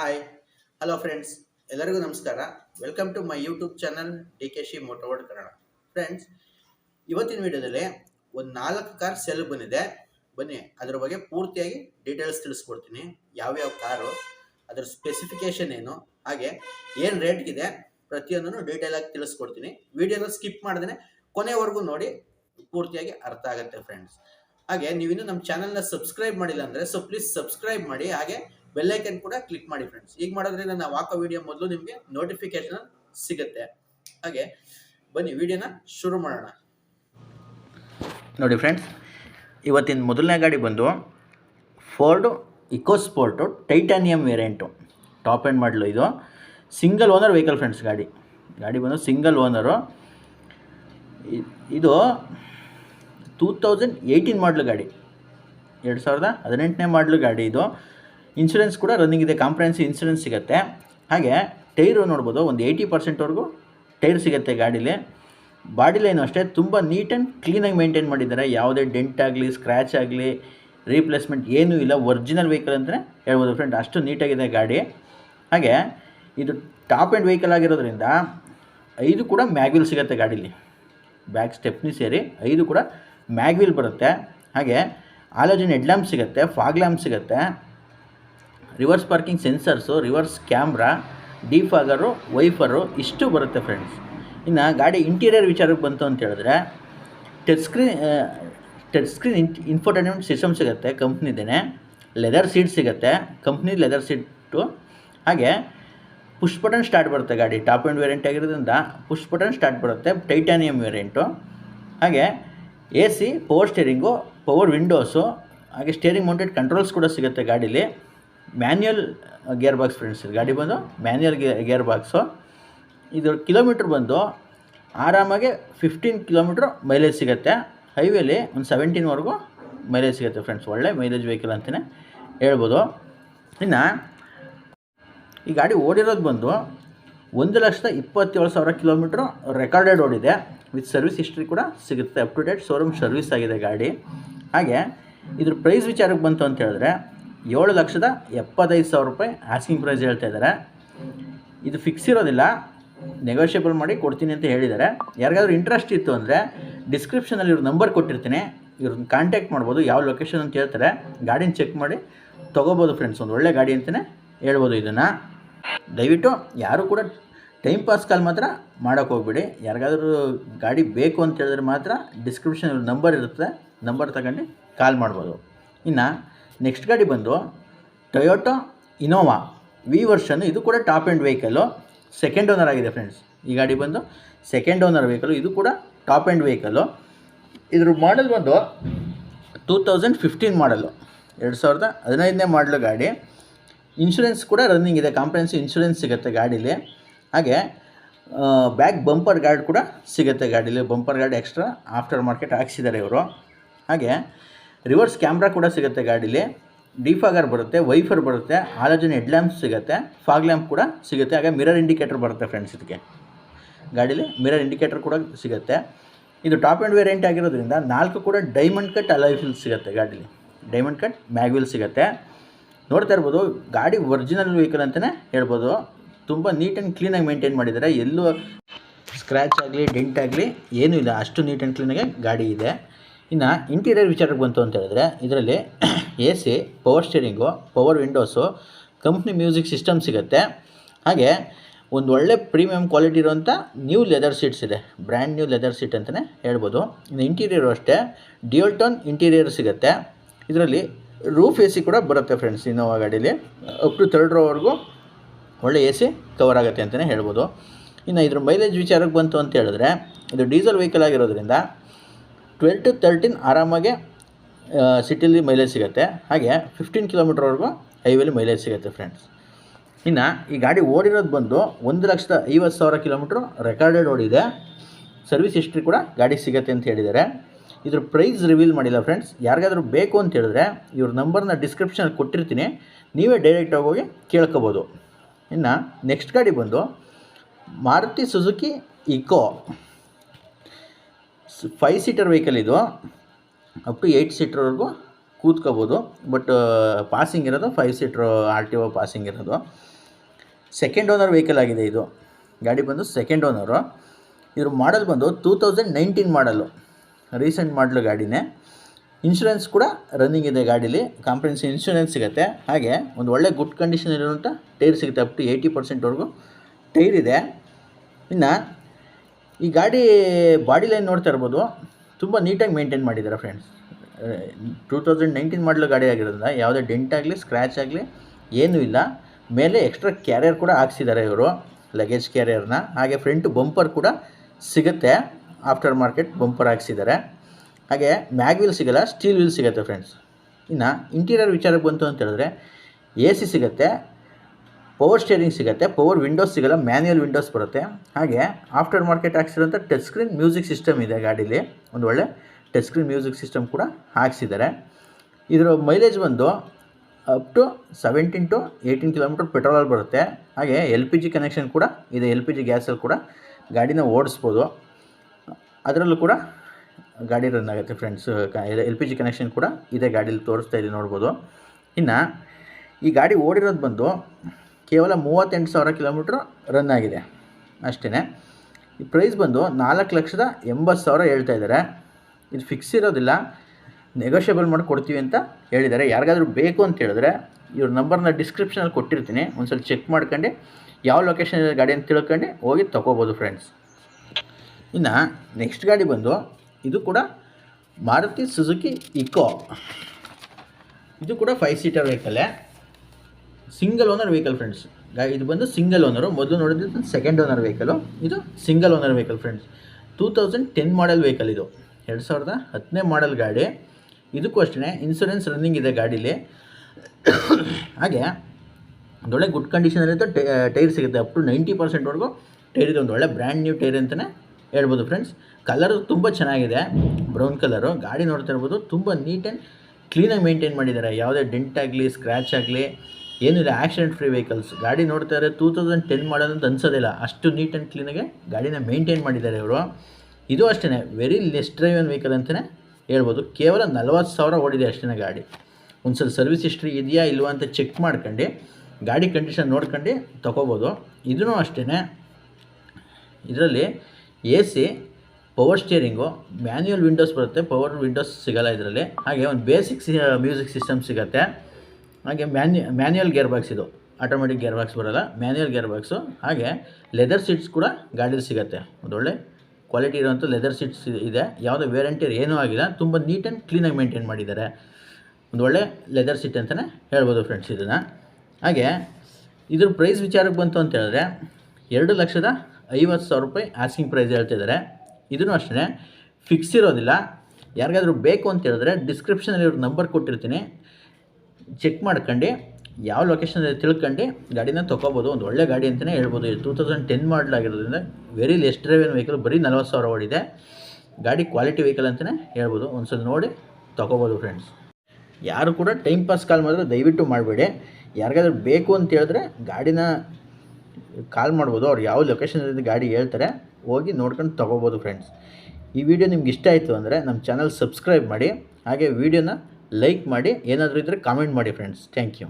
Hi hello friends ಎಲ್ಲರಿಗೂ ನಮಸ್ಕಾರ. Welcome to my YouTube channel D K she ಮೋಟೋವರ್ಡ್ Kannada friends ಇವತ್ತಿನ ವಿಡಿಯೋದಲ್ಲಿ ಒಂದು ನಾಲ್ಕು ಕಾರ್ ಸೆಲ್ ಬಂದಿದೆ. ಬನ್ನಿ, ಅದರ ಬಗ್ಗೆ ಪೂರ್ತಿಯಾಗಿ ಡೀಟೇಲ್ಸ್ ತಿಳಿಸ್ಕೊಡ್ತೀನಿ. ಯಾವ್ಯಾವ ಕಾರು ಅದರ ಸ್ಪೆಸಿಫಿಕೇಶನ್ ಏನು, ಹಾಗೆ ಏನು ರೇಟ್ಗಿದೆ ಪ್ರತಿಯೊಂದನ್ನು ಡೀಟೇಲಾಗಿ ತಿಳಿಸ್ಕೊಡ್ತೀನಿ. ವಿಡಿಯೋನ ಸ್ಕಿಪ್ ಮಾಡಿದ್ರೆ ಕೊನೆವರೆಗೂ ನೋಡಿ, ಪೂರ್ತಿಯಾಗಿ ಅರ್ಥ ಆಗುತ್ತೆ ಫ್ರೆಂಡ್ಸ್ ಹಾಗೆ ನೀವಿನ್ನೂ ನಮ್ಮ ಚಾನಲ್ನ ಸಬ್ಸ್ಕ್ರೈಬ್ ಮಾಡಿಲ್ಲ ಅಂದರೆ ಸೊ ಪ್ಲೀಸ್ ಸಬ್ಸ್ಕ್ರೈಬ್ ಮಾಡಿ. ಹಾಗೆ ಬೆಲ್ಲೈಕನ್ ಕೂಡ ಕ್ಲಿಕ್ ಮಾಡಿ ಫ್ರೆಂಡ್ಸ್ ಈಗ ಮಾಡೋದ್ರಿಂದ ನಾವು ಹಾಕೋ ವಿಡಿಯೋ ಮೊದಲು ನಿಮಗೆ ನೋಟಿಫಿಕೇಶನ್ ಸಿಗುತ್ತೆ. ಹಾಗೆ, ಬನ್ನಿ ವಿಡಿಯೋನ ಶುರು ಮಾಡೋಣ. ನೋಡಿ ಫ್ರೆಂಡ್ಸ್ ಇವತ್ತಿನ ಮೊದಲನೇ ಗಾಡಿ ಬಂದು Ford EcoSport titanium variant top end model ಇದು. ಸಿಂಗಲ್ ಓನರ್ ವೆಹಿಕಲ್ ಫ್ರೆಂಡ್ಸ್ ಗಾಡಿ. ಗಾಡಿ ಬಂದು ಸಿಂಗಲ್ ಓನರು ಇದು ಟೂ ತೌಸಂಡ್ ಏಯ್ಟೀನ್ ಮಾಡಲು ಗಾಡಿ. ಎರಡು ಸಾವಿರದ ಹದಿನೆಂಟನೇ ಮಾಡಲು ಗಾಡಿ ಇದು. ಇನ್ಶೂರೆನ್ಸ್ ಕೂಡ ರನ್ನಿಂಗ್ ಇದೆ ಕಾಂಪ್ರಹೆನ್ಸಿವ್ ಇನ್ಶೂರೆನ್ಸ್ ಸಿಗುತ್ತೆ. ಹಾಗೆ ಟೈರು ನೋಡ್ಬೋದು, ಒಂದು ಏಯ್ಟಿ ಪರ್ಸೆಂಟ್ವರೆಗೂ ಟೈರ್ ಸಿಗುತ್ತೆ ಗಾಡೀಲಿ. ಬಾಡಿ ಲೈನು ಅಷ್ಟೇ, ತುಂಬ ನೀಟ್ ಆ್ಯಂಡ್ ಕ್ಲೀನಾಗಿ ಮೇಂಟೈನ್ ಮಾಡಿದ್ದಾರೆ. ಯಾವುದೇ ಡೆಂಟ್ ಆಗಲಿ ಸ್ಕ್ರ್ಯಾಚ್ ಆಗಲಿ ರೀಪ್ಲೇಸ್ಮೆಂಟ್ ಏನೂ ಇಲ್ಲ. ಒರಿಜಿನಲ್ ವೆಹಿಕಲ್ ಅಂತಲೇ ಹೇಳ್ಬೋದು ಫ್ರೆಂಡ್ ಅಷ್ಟು ನೀಟಾಗಿದೆ ಗಾಡಿ. ಹಾಗೆ ಇದು ಟಾಪ್ ಆ್ಯಂಡ್ ವೆಹಿಕಲ್ ಆಗಿರೋದ್ರಿಂದ ಐದು ಕೂಡ ಮ್ಯಾಗ್ವಿಲ್ ಸಿಗುತ್ತೆ ಗಾಡೀಲಿ. ಬ್ಯಾಕ್ ಸ್ಟೆಪ್ನಿ ಸೇರಿ ಐದು ಕೂಡ ಮ್ಯಾಗ್ವಿಲ್ ಬರುತ್ತೆ. ಹಾಗೆ ಆಲೋಜಿನ್ ಹೆಡ್ ಲ್ಯಾಂಪ್ ಸಿಗುತ್ತೆ ಫಾಗ್ ಲ್ಯಾಂಪ್ ಸಿಗುತ್ತೆ. Reverse parking sensors, reverse camera, defogger, wiper ಇಷ್ಟು ಬರುತ್ತೆ ಫ್ರೆಂಡ್ಸ್. ಇನ್ನು ಗಾಡಿ ಇಂಟೀರಿಯರ್ ವಿಚಾರಕ್ಕೆ ಬಂತು ಅಂತ ಹೇಳಿದ್ರೆ, touch screen touch screen in, infotainment system ಸಿಗುತ್ತೆ ಕಂಪ್ನಿದೇ ಲೆದರ್ ಸೀಟ್ ಸಿಗುತ್ತೆ, ಕಂಪ್ನಿ ಲೆದರ್ ಸೀಟು. ಹಾಗೆ ಪುಷ್ ಬಟನ್ ಸ್ಟಾರ್ಟ್ ಬರುತ್ತೆ ಗಾಡಿ, ಟಾಪ್ ಆ್ಯಂಡ್ ವೇರಿಯಂಟ್ ಆಗಿರೋದ್ರಿಂದ ಪುಷ್ ಬಟನ್ ಸ್ಟಾರ್ಟ್ ಬರುತ್ತೆ, ಟೈಟಾನಿಯಂ ವೇರಿಯಂಟು. ಹಾಗೆ A C, power steering, power windows, ಹಾಗೆ ಸ್ಟೇರಿಂಗ್ ಮೌಂಟೆಡ್ ಕಂಟ್ರೋಲ್ಸ್ ಕೂಡ ಸಿಗುತ್ತೆ ಗಾಡೀಲಿ. ಮ್ಯಾನ್ಯಲ್ ಗೇರ್ ಬಾಕ್ಸ್ ಫ್ರೆಂಡ್ಸ್ ಗಾಡಿ ಬಂದು ಮ್ಯಾನ್ಯಲ್ ಗೇರ್ ಬಾಕ್ಸು ಇದು ಕಿಲೋಮೀಟ್ರ್ ಬಂದು ಆರಾಮಾಗಿ ಫಿಫ್ಟೀನ್ ಕಿಲೋಮೀಟ್ರ್ ಮೈಲೇಜ್ ಸಿಗುತ್ತೆ. ಹೈವೇಲಿ ಒಂದು ಸೆವೆಂಟೀನ್ವರೆಗೂ ಮೈಲೇಜ್ ಸಿಗುತ್ತೆ ಫ್ರೆಂಡ್ಸ್ ಒಳ್ಳೆ ಮೈಲೇಜ್ ವೆಹಿಕಲ್ ಅಂತಲೇ ಹೇಳ್ಬೋದು. ಇನ್ನು ಈ ಗಾಡಿ ಓಡಿರೋದು ಬಂದು ಒಂದು ಲಕ್ಷದ ಇಪ್ಪತ್ತೇಳು ಸಾವಿರ ಕಿಲೋಮೀಟ್ರ್ ರೆಕಾರ್ಡೆಡ್ ಓಡಿದೆ. ವಿತ್ ಸರ್ವಿಸ್ ಹಿಸ್ಟ್ರಿ ಕೂಡ ಸಿಗುತ್ತೆ. Up to date showroom service ಆಗಿದೆ ಗಾಡಿ. ಹಾಗೆ ಇದ್ರ ಪ್ರೈಸ್ ವಿಚಾರಕ್ಕೆ ಬಂತು ಅಂತ ಹೇಳಿದ್ರೆ ಏಳು ಲಕ್ಷದ ಎಪ್ಪತ್ತೈದು ಸಾವಿರ ರೂಪಾಯಿ ಆಸ್ಕಿಂಗ್ ಪ್ರೈಸ್ ಹೇಳ್ತಾ ಇದ್ದಾರೆ. ಇದು ಫಿಕ್ಸ್ ಇರೋದಿಲ್ಲ. ನೆಗೋಷಿಯೇಬಲ್ ಮಾಡಿ ಕೊಡ್ತೀನಿ ಅಂತ ಹೇಳಿದ್ದಾರೆ. ಯಾರಿಗಾದ್ರೂ ಇಂಟ್ರೆಸ್ಟ್ ಇತ್ತು ಅಂದರೆ ಡಿಸ್ಕ್ರಿಪ್ಷನಲ್ಲಿ ಇವ್ರ ನಂಬರ್ ಕೊಟ್ಟಿರ್ತೀನಿ. ಇವ್ರನ್ನ ಕಾಂಟ್ಯಾಕ್ಟ್ ಮಾಡ್ಬೋದು. ಯಾವ ಲೊಕೇಶನ್ ಅಂತ ಹೇಳ್ತಾರೆ. ಗಾಡಿನ ಚೆಕ್ ಮಾಡಿ ತೊಗೋಬೋದು ಫ್ರೆಂಡ್ಸ್ ಒಂದು ಒಳ್ಳೆ ಗಾಡಿ ಅಂತಲೇ ಹೇಳ್ಬೋದು ಇದನ್ನು. ದಯವಿಟ್ಟು ಯಾರು ಕೂಡ ಟೈಮ್ ಪಾಸ್ ಕಾಲ್ ಮಾತ್ರ ಮಾಡೋಕ್ಕೆ ಹೋಗ್ಬೇಡಿ. ಯಾರಿಗಾದ್ರೂ ಗಾಡಿ ಬೇಕು ಅಂತ ಹೇಳಿದ್ರೆ ಮಾತ್ರ ಡಿಸ್ಕ್ರಿಪ್ಷನ್ ನಂಬರ್ ಇರುತ್ತೆ. ನಂಬರ್ ತಗೊಂಡು ಕಾಲ್ ಮಾಡ್ಬೋದು. ಇನ್ನು ನೆಕ್ಸ್ಟ್ ಗಾಡಿ ಬಂದು ಟೊಯೋಟೋ ಇನೋವಾ ವಿ ವರ್ಷನ್ ಇದು ಕೂಡ top end vehicle second owner ಆಗಿದೆ ಫ್ರೆಂಡ್ಸ್ ಈ ಗಾಡಿ ಬಂದು ಸೆಕೆಂಡ್ ಓನರ್ ವೆಹಿಕಲ್ ಇದು ಕೂಡ ಟಾಪ್ ಆ್ಯಂಡ್ ವೆಹಿಕಲ್ಲು ಇದ್ರ ಮಾಡೆಲ್ ಬಂದು ಟೂ ತೌಸಂಡ್ ಫಿಫ್ಟೀನ್ ಮಾಡಲು ಎರಡು ಸಾವಿರದ ಹದಿನೈದನೇ ಮಾಡಲು ಗಾಡಿ. ಇನ್ಶೂರೆನ್ಸ್ ಕೂಡ ರನ್ನಿಂಗ್ ಇದೆ. ಕಾಂಪ್ರೆನ್ಸಿವ್ ಇನ್ಶೂರೆನ್ಸ್ ಸಿಗುತ್ತೆ ಗಾಡೀಲಿ. ಹಾಗೆ ಬ್ಯಾಕ್ ಬಂಪರ್ ಗಾರ್ಡ್ ಕೂಡ ಸಿಗುತ್ತೆ ಗಾಡೀಲಿ. Bumper guard extra after market ಹಾಕ್ಸಿದ್ದಾರೆ ಇವರು. ಹಾಗೆ ರಿವರ್ಸ್ ಕ್ಯಾಮ್ರಾ ಕೂಡ ಸಿಗುತ್ತೆ ಗಾಡೀಲಿ. ಡಿಫಾಗರ್ ಬರುತ್ತೆ, ವೈಫರ್ ಬರುತ್ತೆ ಆಲೋಜನ್ ಹೆಡ್ ಲ್ಯಾಂಪ್ ಸಿಗುತ್ತೆ, ಫಾಗ್ ಲ್ಯಾಂಪ್ ಕೂಡ ಸಿಗುತ್ತೆ, ಹಾಗೆ ಮಿರರ್ ಇಂಡಿಕೇಟರ್ ಬರುತ್ತೆ ಫ್ರೆಂಡ್ಸ್ ಇದಕ್ಕೆ. ಗಾಡೀಲಿ ಮಿರರ್ ಇಂಡಿಕೇಟರ್ ಕೂಡ ಸಿಗುತ್ತೆ. ಇದು ಟಾಪ್ ಆ್ಯಂಡ್ ವೇರಿಯಂಟ್ ಆಗಿರೋದ್ರಿಂದ ನಾಲ್ಕು ಕೂಡ ಡೈಮಂಡ್ ಕಟ್ ಅಲೈಫಿಲ್ ಸಿಗುತ್ತೆ ಗಾಡೀಲಿ. ಡೈಮಂಡ್ ಕಟ್ ಮ್ಯಾಗ್ವಿಲ್ ಸಿಗುತ್ತೆ. ನೋಡ್ತಾ ಇರ್ಬೋದು, ಗಾಡಿ ಒರಿಜಿನಲ್ ವೆಹಿಕಲ್ ಅಂತಲೇ ಹೇಳ್ಬೋದು. ತುಂಬ ನೀಟ್ ಆ್ಯಂಡ್ ಕ್ಲೀನಾಗಿ ಮೇಂಟೈನ್ ಮಾಡಿದ್ದಾರೆ. ಎಲ್ಲೂ ಸ್ಕ್ರ್ಯಾಚ್ ಆಗಲಿ, ಡೆಂಟ್ ಆಗಲಿ, ಏನೂ ಇಲ್ಲ. ಅಷ್ಟು ನೀಟ್ ಆ್ಯಂಡ್ ಕ್ಲೀನಾಗೆ ಗಾಡಿ ಇದೆ. ಇನ್ನು ಇಂಟೀರಿಯರ್ ವಿಚಾರಕ್ಕೆ ಬಂತು ಅಂತ ಹೇಳಿದ್ರೆ, ಇದರಲ್ಲಿ A C power steering power windows company music system ಸಿಗುತ್ತೆ. ಹಾಗೆ ಒಂದು ಒಳ್ಳೆ ಪ್ರೀಮಿಯಂ ಕ್ವಾಲಿಟಿ ಇರುವಂಥ ನ್ಯೂ ಲೆದರ್ ಸೀಟ್ಸ್ ಇದೆ. ಬ್ರ್ಯಾಂಡ್ ನ್ಯೂ ಲೆದರ್ ಸೀಟ್ ಅಂತಲೇ ಹೇಳ್ಬೋದು. ಇನ್ನು ಇಂಟೀರಿಯರು ಅಷ್ಟೇ ಡಿಯೋಲ್ಟೋನ್ ಟೋನ್ ಇಂಟೀರಿಯರ್ ಸಿಗುತ್ತೆ. ಇದರಲ್ಲಿ ರೂಫ್ ಎ ಸಿ ಕೂಡ ಬರುತ್ತೆ ಫ್ರೆಂಡ್ಸ್ ಇನ್ನೋವಾ ಗಾಡೀಲಿ. ಅಪ್ ಟು ತರ್ಡ್ ರೋವರೆಗೂ ಒಳ್ಳೆ ಎ ಸಿ ಕವರ್ ಆಗುತ್ತೆ ಅಂತಲೇ ಹೇಳ್ಬೋದು. ಇನ್ನು ಇದ್ರ ಮೈಲೇಜ್ ವಿಚಾರಕ್ಕೆ ಬಂತು ಅಂತ ಹೇಳಿದ್ರೆ, ಇದು ಡೀಸೆಲ್ ವೆಹಿಕಲ್ ಆಗಿರೋದ್ರಿಂದ ಟ್ವೆಲ್ ಟು ತರ್ಟೀನ್ ಆರಾಮಾಗೆ ಸಿಟಿಲಿ ಮೈಲೇಜ್ ಸಿಗುತ್ತೆ. ಹಾಗೆ ಫಿಫ್ಟೀನ್ ಕಿಲೋಮೀಟ್ರ್ವರೆಗೂ ಹೈವೇಲಿ ಮೈಲೇಜ್ ಸಿಗುತ್ತೆ ಫ್ರೆಂಡ್ಸ್ ಇನ್ನು ಈ ಗಾಡಿ ಓಡಿರೋದು ಬಂದು ಒಂದು ಲಕ್ಷದ ಐವತ್ತು ಸಾವಿರ ಕಿಲೋಮೀಟ್ರ್ ರೆಕಾರ್ಡೆಡ್ ಓಡಿದೆ. ಸರ್ವಿಸ್ ಹಿಸ್ಟ್ರಿ ಕೂಡ ಗಾಡಿ ಸಿಗುತ್ತೆ ಅಂತ ಹೇಳಿದ್ದಾರೆ. ಇದ್ರ ಪ್ರೈಸ್ ರಿವೀಲ್ ಮಾಡಿಲ್ಲ ಫ್ರೆಂಡ್ಸ್ ಯಾರಿಗಾದ್ರೂ ಬೇಕು ಅಂತ ಹೇಳಿದ್ರೆ ಇವ್ರ ನಂಬರ್ನ ಡಿಸ್ಕ್ರಿಪ್ಷನಲ್ಲಿ ಕೊಟ್ಟಿರ್ತೀನಿ. ನೀವೇ ಡೈರೆಕ್ಟಾಗಿ ಹೋಗಿ ಕೇಳ್ಕೊಬೋದು. ಇನ್ನು ನೆಕ್ಸ್ಟ್ ಗಾಡಿ ಬಂದು Maruti Suzuki Eeco five seater vehicle ಇದು. ಅಪ್ ಟು ಏಯ್ಟ್ ಸೀಟರ್ವರೆಗೂ ಕೂತ್ಕೋಬೋದು. ಬಟ್ ಪಾಸಿಂಗ್ ಇರೋದು five seater R T O passing ಇರೋದು. ಸೆಕೆಂಡ್ ಓನರ್ ವೆಹಿಕಲ್ ಆಗಿದೆ ಇದು. ಗಾಡಿ ಬಂದು ಸೆಕೆಂಡ್ ಓನರು ಇದ್ರ ಮಾಡಲ್ ಬಂದು two thousand nineteen model recent model ಗಾಡಿನೇ. Insurance ಕೂಡ ರನ್ನಿಂಗ್ ಇದೆ ಗಾಡೀಲಿ. ಕಾಂಪ್ರೆನ್ಸ್ ಇನ್ಶೂರೆನ್ಸ್ ಸಿಗುತ್ತೆ. ಹಾಗೆ ಒಂದು ಒಳ್ಳೆ ಗುಡ್ ಕಂಡೀಷನ್ ಇರುವಂಥ ಟೈರ್ ಸಿಗುತ್ತೆ. ಅಪ್ ಟು ಏಯ್ಟಿ ಪರ್ಸೆಂಟ್ವರೆಗೂ ಟೈರ್ ಇದೆ. ಇನ್ನು ಈ ಗಾಡಿ ಬಾಡಿ ಲೈನ್ ನೋಡ್ತಾ ಇರ್ಬೋದು. ತುಂಬ ನೀಟಾಗಿ ಮೇಂಟೈನ್ ಮಾಡಿದ್ದಾರೆ ಫ್ರೆಂಡ್ಸ್. ಟೂ ತೌಸಂಡ್ ನೈನ್ಟೀನ್ ಮಾಡಲು ಗಾಡಿ ಆಗಿರೋದ್ರಿಂದ ಯಾವುದೇ ಡೆಂಟ್ ಆಗಲಿ, ಸ್ಕ್ರ್ಯಾಚ್ ಆಗಲಿ ಏನೂ ಇಲ್ಲ. ಮೇಲೆ ಎಕ್ಸ್ಟ್ರಾ ಕ್ಯಾರಿಯರ್ ಕೂಡ ಹಾಕ್ಸಿದ್ದಾರೆ ಇವರು, ಲಗೇಜ್ ಕ್ಯಾರಿಯರ್ನ. ಹಾಗೆ ಫ್ರಂಟ್ ಬಂಪರ್ ಕೂಡ ಸಿಗುತ್ತೆ. ಆಫ್ಟರ್ ಮಾರ್ಕೆಟ್ ಬಂಪರ್ ಹಾಕ್ಸಿದ್ದಾರೆ. ಹಾಗೆ ಮ್ಯಾಗ್ ವೀಲ್ ಸಿಗಲ್ಲ, ಸ್ಟೀಲ್ ವೀಲ್ ಸಿಗುತ್ತೆ ಫ್ರೆಂಡ್ಸ್. ಇನ್ನು ಇಂಟೀರಿಯರ್ ವಿಚಾರಕ್ಕೆ ಬಂತು ಅಂತ ಹೇಳಿದ್ರೆ ಎ ಸಿ ಸಿಗುತ್ತೆ. ಪವರ್ ಸ್ಟೇರಿಂಗ್ ಸಿಗುತ್ತೆ ಪವರ್ ವಿಂಡೋಸ್ ಸಿಗಲ್ಲ ಮ್ಯಾನ್ಯಲ್ ವಿಂಡೋಸ್ ಬರುತ್ತೆ. ಹಾಗೆ ಆಫ್ಟರ್ ಮಾರ್ಕೆಟ್ ಹಾಕ್ಸಿರೋಂಥ ಟಚ್ ಸ್ಕ್ರೀನ್ ಮ್ಯೂಸಿಕ್ ಸಿಸ್ಟಮ್ ಇದೆ ಗಾಡೀಲಿ. ಒಂದು ಒಳ್ಳೆ ಟಚ್ ಸ್ಕ್ರೀನ್ ಮ್ಯೂಸಿಕ್ ಸಿಸ್ಟಮ್ ಕೂಡ ಹಾಕ್ಸಿದ್ದಾರೆ. ಇದರ ಮೈಲೇಜ್ ಬಂದು up to seventeen to eighteen kilometre ಪೆಟ್ರೋಲಲ್ಲಿ ಬರುತ್ತೆ. ಹಾಗೆ ಎಲ್ ಪಿ ಜಿ ಕನೆಕ್ಷನ್ ಕೂಡ ಇದೆ ಎಲ್ ಪಿ ಜಿ ಗ್ಯಾಸಲ್ಲಿ ಕೂಡ ಗಾಡಿನ ಓಡಿಸ್ಬೋದು. ಅದರಲ್ಲೂ ಕೂಡ ಗಾಡಿ ರನ್ ಆಗುತ್ತೆ friends L P G connection ಕೂಡ ಇದೆ ಗಾಡೀಲಿ ತೋರಿಸ್ತಾ ಇದೆ ನೋಡ್ಬೋದು. ಇನ್ನು ಈ ಗಾಡಿ ಓಡಿರೋದು ಬಂದು ಕೇವಲ ಮೂವತ್ತೆಂಟು ಸಾವಿರ ಕಿಲೋಮೀಟ್ರ್ ರನ್ ಆಗಿದೆ. ಅಷ್ಟೇ ಈ ಪ್ರೈಸ್ ಬಂದು ನಾಲ್ಕು ಲಕ್ಷದ ಎಂಬತ್ತು ಸಾವಿರ ಹೇಳ್ತಾ ಇದ್ದಾರೆ. ಇದು ಫಿಕ್ಸ್ ಇರೋದಿಲ್ಲ. ನೆಗೋಷಿಯಬಲ್ ಮಾಡಿ ಕೊಡ್ತೀವಿ ಅಂತ ಹೇಳಿದ್ದಾರೆ. ಯಾರಿಗಾದರೂ ಬೇಕು ಅಂತ ಹೇಳಿದ್ರೆ ಇವ್ರ ನಂಬರ್ನ ಡಿಸ್ಕ್ರಿಪ್ಷನಲ್ಲಿ ಕೊಟ್ಟಿರ್ತೀನಿ. ಒಂದು ಸ್ವಲ್ಪ ಚೆಕ್ ಮಾಡ್ಕೊಂಡು ಯಾವ ಲೊಕೇಶನ್ ಇದೆ ಗಾಡಿ ಅಂತ ತಿಳ್ಕೊಂಡು ಹೋಗಿ ತೊಗೋಬೋದು ಫ್ರೆಂಡ್ಸ್ ಇನ್ನು ನೆಕ್ಸ್ಟ್ ಗಾಡಿ ಬಂದು ಇದು ಕೂಡ ಮಾರುತಿ ಸುಜುಕಿ ಇಕೋ ಇದು ಕೂಡ ಫೈವ್ ಸೀಟರ್ ವೆಹಿಕಲ್ಲೇ ಸಿಂಗಲ್ ಓನರ್ ವೆಹಿಕಲ್ ಫ್ರೆಂಡ್ಸ್ ಇದು ಬಂದು ಸಿಂಗಲ್ ಓನರು ಮೊದಲು ನೋಡಿದ್ರೆ ಸೆಕೆಂಡ್ ಓನರ್ ವೆಹಿಕಲು ಇದು single owner vehicle friends two thousand ten model vehicle ಇದು. ಎರಡು ಸಾವಿರದ ಹತ್ತನೇ ಮಾಡೆಲ್ ಗಾಡಿ. ಇದಕ್ಕೂ ಅಷ್ಟೇ ಇನ್ಸೂರೆನ್ಸ್ ರನ್ನಿಂಗ್ ಇದೆ ಗಾಡೀಲಿ. ಹಾಗೆ ಒಂದೊಳ್ಳೆ ಗುಡ್ ಕಂಡೀಷನಲ್ಲಿದ್ದು ಟೈರ್ ಸಿಗುತ್ತೆ. ಅಪ್ ಟು ನೈಂಟಿ ಪರ್ಸೆಂಟ್ವರೆಗೂ ಟೈರ್ ಇದೆ. ಒಂದು ಒಳ್ಳೆ ಬ್ರ್ಯಾಂಡ್ ನ್ಯೂ ಟೈರ್ ಅಂತಲೇ ಹೇಳ್ಬೋದು ಫ್ರೆಂಡ್ಸ್ ಕಲರ್ ತುಂಬ ಚೆನ್ನಾಗಿದೆ. ಬ್ರೌನ್ ಕಲರು ಗಾಡಿ ನೋಡ್ತಾ ಇರ್ಬೋದು. ತುಂಬ ನೀಟ್ ಆ್ಯಂಡ್ ಕ್ಲೀನಾಗಿ ಮೇಂಟೈನ್ ಮಾಡಿದ್ದಾರೆ. ಯಾವುದೇ ಡೆಂಟ್ ಆಗಲಿ ಸ್ಕ್ರ್ಯಾಚ್ ಆಗಲಿ ಏನಿಲ್ಲ ಆಕ್ಸಿಡೆಂಟ್ ಫ್ರೀ ವೆಹಿಕಲ್ಸ್ ಗಾಡಿ ನೋಡ್ತಾ ಇದ್ದಾರೆ ಟೂ ತೌಸಂಡ್ ಟೆನ್ ಮಾಡೋದು ಅಂತ ಅನ್ಸೋದಿಲ್ಲ. ಅಷ್ಟು ನೀಟ್ ಆ್ಯಂಡ್ ಕ್ಲೀನಾಗೆ ಗಾಡಿನ ಮೇಂಟೈನ್ ಮಾಡಿದ್ದಾರೆ ಇವರು. ಇದು ಅಷ್ಟೇ ವೆರಿ ಲೆಸ್ ಡ್ರೈವನ್ ವೆಹಿಕಲ್ ಅಂತಲೇ ಹೇಳ್ಬೋದು. ಕೇವಲ ನಲ್ವತ್ತು ಸಾವಿರ ಓಡಿದೆ ಅಷ್ಟೇ ಗಾಡಿ. ಒಂದು ಸಲ ಸರ್ವಿಸ್ ಹಿಸ್ಟ್ರಿ ಇದೆಯಾ ಇಲ್ವಾ ಅಂತ ಚೆಕ್ ಮಾಡ್ಕೊಂಡು, ಗಾಡಿ ಕಂಡೀಷನ್ ನೋಡ್ಕೊಂಡು ತೊಗೋಬೋದು. ಇದೂ ಅಷ್ಟೇ ಇದರಲ್ಲಿ A C power steering manual windows ಬರುತ್ತೆ. ಪವರ್ ವಿಂಡೋಸ್ ಸಿಗಲ್ಲ ಇದರಲ್ಲಿ. ಹಾಗೆ ಒಂದು ಬೇಸಿಕ್ ಮ್ಯೂಸಿಕ್ ಸಿಸ್ಟಮ್ ಸಿಗುತ್ತೆ. ಹಾಗೆ ಮ್ಯಾನ್ಯು ಮ್ಯಾನ್ಯಲ್ ಗೇರ್ ಬಾಕ್ಸ್ ಇದು. ಆಟೋಮೆಟಿಕ್ ಗೇರ್ ಬಾಕ್ಸ್ ಬರೋಲ್ಲ. ಮ್ಯಾನ್ಯಲ್ ಗೇರ್ ಬಾಕ್ಸು ಹಾಗೆ ಲೆದರ್ ಸೀಟ್ಸ್ ಕೂಡ ಗಾಡೀಲಿ ಸಿಗುತ್ತೆ. ಒಂದು ಒಳ್ಳೆ ಕ್ವಾಲಿಟಿ ಇರುವಂಥ ಲೆದರ್ ಸೀಟ್ಸ್ ಇದೆ. ಯಾವುದೇ ವೇರಂಟಿಯರ್ ಏನೂ ಆಗಿಲ್ಲ. ತುಂಬ ನೀಟ್ ಆ್ಯಂಡ್ ಕ್ಲೀನಾಗಿ ಮೇಂಟೈನ್ ಮಾಡಿದ್ದಾರೆ. ಒಂದು ಒಳ್ಳೆ ಲೆದರ್ ಸೀಟ್ ಅಂತಲೇ ಹೇಳ್ಬೋದು ಫ್ರೆಂಡ್ಸ್ ಇದನ್ನು. ಹಾಗೆ ಇದ್ರ ಪ್ರೈಸ್ ವಿಚಾರಕ್ಕೆ ಬಂತು ಅಂತ ಹೇಳಿದ್ರೆ ಎರಡು ಲಕ್ಷದ ಐವತ್ತು ಸಾವಿರ ರೂಪಾಯಿ ಆಸ್ಕಿಂಗ್ ಪ್ರೈಸ್ ಹೇಳ್ತಿದ್ದಾರೆ. ಇದನ್ನು ಅಷ್ಟೇ ಫಿಕ್ಸ್ ಇರೋದಿಲ್ಲ. ಯಾರಿಗಾದರೂ ಬೇಕು ಅಂತ ಹೇಳಿದ್ರೆ ಡಿಸ್ಕ್ರಿಪ್ಷನಲ್ಲಿ ಇವ್ರ ನಂಬರ್ ಕೊಟ್ಟಿರ್ತೀನಿ. ಚೆಕ್ ಮಾಡ್ಕೊಂಡು, ಯಾವ ಲೊಕೇಶನ್ ತಿಳ್ಕೊಂಡು, ಗಾಡಿನ ತೊಗೋಬೋದು, ಒಂದು ಒಳ್ಳೆ ಗಾಡಿ ಅಂತಲೇ ಹೇಳ್ಬೋದು. ಇದು ಟೂ ತೌಸಂಡ್ ಟೆನ್ ಮಾಡಲ್ ಆಗಿರೋದ್ರಿಂದ ವೆರಿ ಲೆಸ್ ಡ್ರೈವಿನ ವೆಹಿಕಲ್ ಬರೀ ನಲ್ವತ್ತು ಸಾವಿರ ಓಡಿದೆ. ಗಾಡಿ ಕ್ವಾಲಿಟಿ ವೆಹಿಕಲ್ ಅಂತಲೇ ಹೇಳ್ಬೋದು. ಒಂದ್ಸಲ ನೋಡಿ, ತೊಗೋಬೋದು ಫ್ರೆಂಡ್ಸ್ ಯಾರು ಕೂಡ ಟೈಮ್ ಪಾಸ್ ಕಾಲ್ ಮಾಡಿದ್ರೆ ದಯವಿಟ್ಟು ಮಾಡಬೇಡಿ. ಯಾರಿಗಾದ್ರೂ ಬೇಕು ಅಂತ ಹೇಳಿದ್ರೆ ಗಾಡಿನ ಕಾಲ್ ಮಾಡ್ಬೋದು. ಅವ್ರು ಯಾವ ಲೊಕೇಶನಲ್ಲಿ ಗಾಡಿ ಹೇಳ್ತಾರೆ, ಹೋಗಿ ನೋಡ್ಕೊಂಡು ತೊಗೋಬೋದು ಫ್ರೆಂಡ್ಸ್ ಈ ವಿಡಿಯೋ ನಿಮ್ಗೆ ಇಷ್ಟ ಆಯಿತು ಅಂದರೆ ನಮ್ಮ ಚಾನಲ್ ಸಬ್ಸ್ಕ್ರೈಬ್ ಮಾಡಿ. ಹಾಗೆ ವಿಡಿಯೋನ ಲೈಕ್ ಮಾಡಿ ಏನಾದರೂ ಇದ್ದರೆ ಕಾಮೆಂಟ್ ಮಾಡಿ ಫ್ರೆಂಡ್ಸ್ ಥ್ಯಾಂಕ್ ಯು